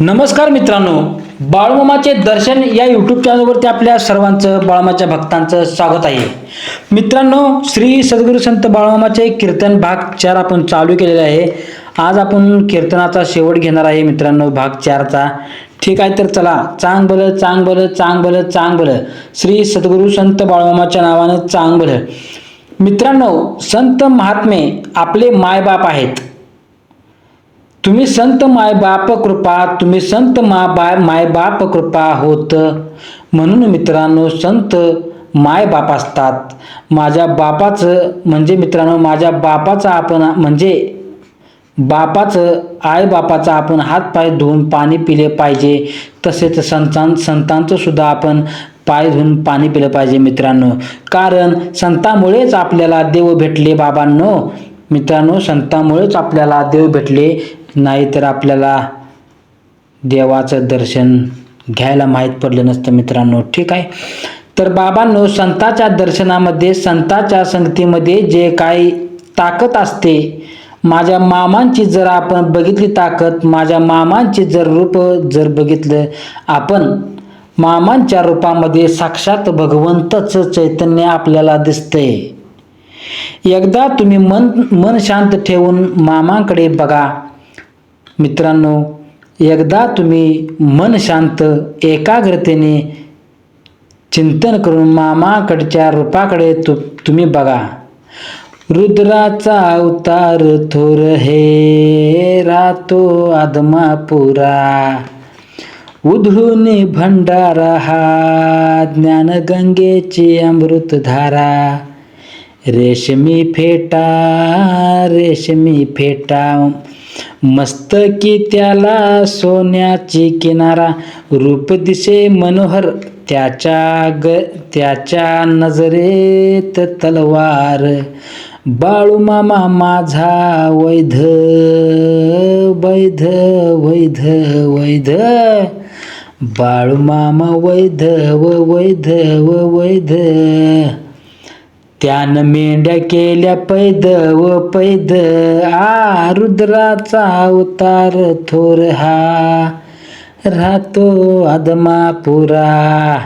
नमस्कार मित्रांनो बाळमामाचे दर्शन या यूट्यूब चॅनलवरती आपल्या सर्वांचं बाळमाच्या भक्तांचं स्वागत आहे. मित्रांनो श्री सद्गुरू संत बाळमामाचे कीर्तन भाग चार आपण चालू केलेले आहे. आज आपण कीर्तनाचा शेवट घेणार आहे मित्रांनो भाग चारचा. ठीक आहे तर चला चांग भलं चांग भलं चांग भलं चांग भलं श्री सद्गुरू संत बाळमामाच्या नावानं चांग भलं मित्रांनो संत महात्मे आपले मायबाप आहेत. तुम्ही संत माय बाप कृपा तुम्ही संत मा बाय माय बाप कृपा होत. म्हणून मित्रांनो संत माय बाप असतात. माझ्या बापाचं म्हणजे मित्रांनो माझ्या बापाचा आपण म्हणजे बापाचं आई बापाचा आपण हात पाय धुवून पाणी पिले पाहिजे. तसेच संतां संतांचं सुद्धा आपण पाय धुवून पाणी पिलं पाहिजे मित्रांनो. कारण संतामुळेच आपल्याला देव भेटले बाबांनो. मित्रांनो संतामुळेच आपल्याला देव भेटले. नाहीतर आपल्याला देवाचं दर्शन घ्यायला माहीत पडलं नसतं मित्रांनो. ठीक आहे? तर बाबांनो संताच्या दर्शनामध्ये संताच्या संगतीमध्ये जे काही ताकद असते माझ्या मामांची जर आपण बघितली ताकद माझ्या मामांची जर रूप जर बघितलं आपण मामांच्या रूपामध्ये साक्षात भगवंतच चैतन्य आपल्याला दिसते एकदा तुम्ही मन मन शांत ठेवून मामांकडे बघा. मित्रांनो एकदा तुम्ही मन शांत एकाग्रतेने चिंतन करून मामाकडच्या रूपाकडे तु तुम्ही बघा. रुद्राचा अवतार थोर हे रातो आदमापुरा. उधळूने भंडारा हा ज्ञानगंगेची अमृतधारा रेशमी फेटा रेशमी फेटा मस्तकी त्याला सोन्याची किनारा रूप दिसे मनोहर त्याच्या ग त्याच्या नजरेत तलवार. बाळू मामा माझा वैध वैध वैध वैध. बाळू मामा वैध व वैध व वैध. त्यानं मेंढ्या केल्या पैद व पैद. आ रुद्राचा अवतार थोर हा. राहतो आदमापुरा.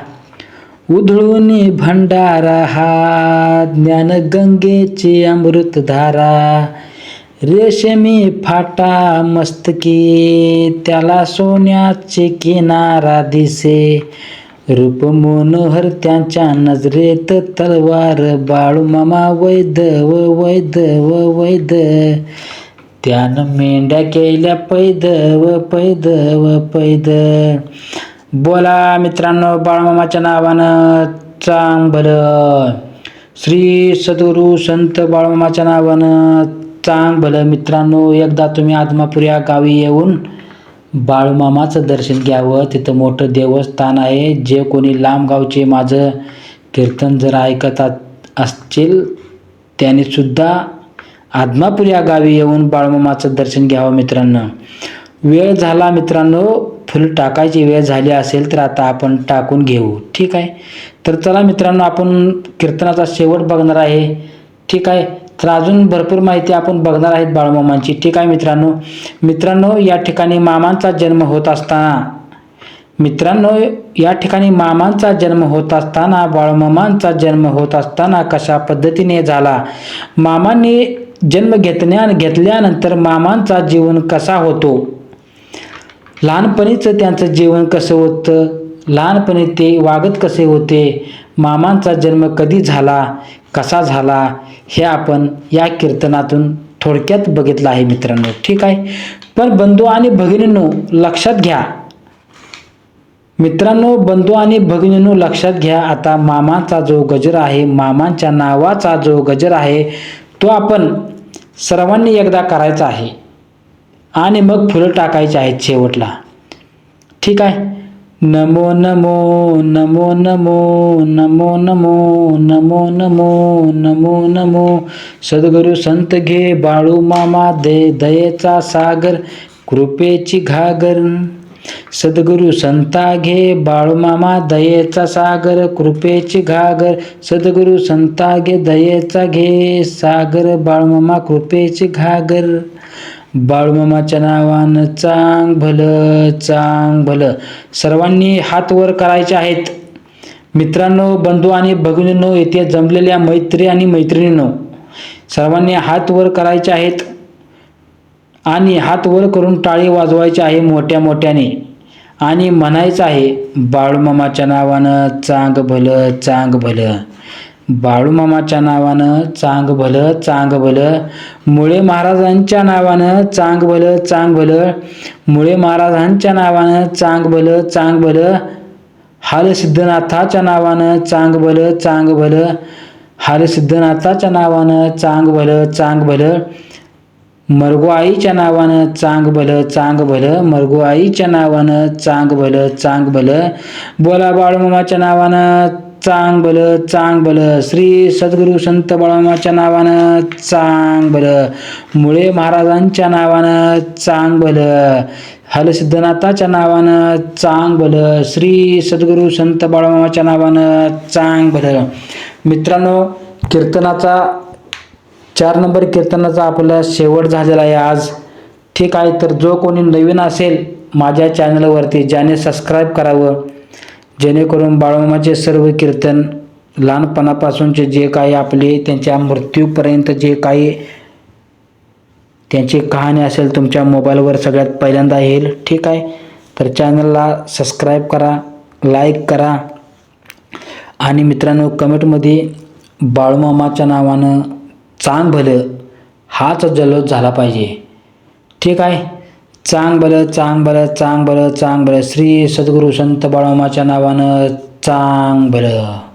उधळून भंडारा हा. ज्ञान गंगेची अमृतधारा रेशमी फाटा मस्तकी. त्याला सोन्याचे किनारा दिसे. रूप मनोहर त्यांच्या नजरेत तलवार बाळू मामा वैद व वैद व वैद त्यानं मेंढ्या केल्या पैद व पैद व पैद बोला मित्रांनो बाळमामाच्या नावानं चांग श्री सदुरू संत बाळमामाच्या नावानं चांग भलं मित्रांनो एकदा तुम्ही आदमापूर या गावी येऊन बाळूमामाचं दर्शन घ्यावं. तिथं मोठं देवस्थान आहे. जे कोणी लांब गावचे माझं कीर्तन जर ऐकत असतील त्याने सुद्धा आदमापूर या गावी येऊन बाळूमामाचं दर्शन घ्यावं मित्रांनो. वेळ झाला मित्रांनो फुल टाकायची वेळ झाली असेल तर आता आपण टाकून घेऊ. ठीक आहे? तर चला मित्रांनो आपण कीर्तनाचा शेवट बघणार आहे. ठीक आहे? तर अजून भरपूर माहिती आपण बघणार आहेत बाळूमामांची. ठीक आहे मित्रांनो? मित्रांनो या ठिकाणी मामांचा जन्म होत असताना मित्रांनो या ठिकाणी मामांचा जन्म होत असताना बाळमामांचा जन्म होत असताना कशा पद्धतीने झाला? मामांनी जन्म घेतल्या घेतल्यानंतर मामांचा जीवन कसा होतो? लहानपणीचं त्यांचं जीवन कसं होतं? लहानपणी ते वागत कसे होते? मामांचा जन्म कधी झाला? कसा झाला हे आपण या कीर्तनातून थोडक्यात बघितलं आहे मित्रांनो. ठीक आहे? पण बंधू आणि भगिनींनो लक्षात घ्या. मित्रांनो बंधू आणि भगिनींनो लक्षात घ्या. आता मामांचा जो गजर आहे मामांच्या नावाचा जो गजर आहे तो आपण सर्वांनी एकदा करायचा आहे. आणि मग फुलं टाकायची आहेत शेवटला. ठीक आहे? नमो नमो नमो नमो नमो नमो नमो नमो नमो नमो. सद्गुरु संत घे बाळू मामा दे दयेचा सागर कृपेची घागर. सद्गुरु संता घे बाळूमामा दयेचा सागर कृपेची घागर. सद्गुरु संता घे दयेचा घे सागर बाळूमामा कृपेची घागर. बाळूमामाच्या नावानं चांग भलं चांग भलं. सर्वांनी हात वर करायचे आहेत. मित्रांनो बंधू आणि भगिनींनो येथे जमलेल्या मैत्री आणि मैत्रिणींनो सर्वांनी हात वर करायचे आहेत आणि हात वर करून टाळी वाजवायची आहे मोठ्या मोठ्याने. आणि म्हणायचं आहे बाळूमामाच्या नावानं चांग भलं चांग भलं. बाळूमामाच्या नावानं चांग भलं चांग भलं. मुळे महाराजांच्या नावानं चांग भलं चांग भलं. मुळे महाराजांच्या नावानं चांग भलं चांग भलं. हालसिद्धनाथाच्या नावानं चांग भलं चांग भलं. हालसिद्धनाथाच्या नावानं चांग भलं चांग भलं. मरगो आईच्या नावानं चांग भलं चांग भलं. मरगो आईच्या नावानं चांग भलं चांग भलं. बोला बाळूमामाच्या नावानं चांग बल चांग बल. श्री सद्गुरू संत बाळूमामाच्या नावानं चांग बल. मुळे महाराजांच्या नावानं चांग बल. हलसिद्धनाथाच्या नावानं चांग बल. श्री सद्गुरू संत बाळूमामाच्या नावानं चांग बल. मित्रांनो कीर्तनाचा चार नंबर कीर्तनाचा आपला शेवट झालेला आहे आज. ठीक आहे तर जो कोणी नवीन असेल माझ्या चॅनलवरती ज्याने सबस्क्राईब करावं जेणेकरून बाळमामाचे सर्व कीर्तन लहानपणापासूनचे जे काही आपले त्यांच्या मृत्यूपर्यंत जे काही त्यांची कहाणी असेल तुमच्या मोबाईलवर सगळ्यात पहिल्यांदा येईल. ठीक आहे? तर चॅनलला सबस्क्राईब करा लाईक करा आणि मित्रांनो कमेंटमध्ये बाळूमामाच्या नावानं चांग भलं हाच जल्लोष झाला पाहिजे. ठीक आहे? चांग बल चांग बल चांग बल चांग बल श्री सद्गुरू संत बाळोमाच्या नावानं चांग बरं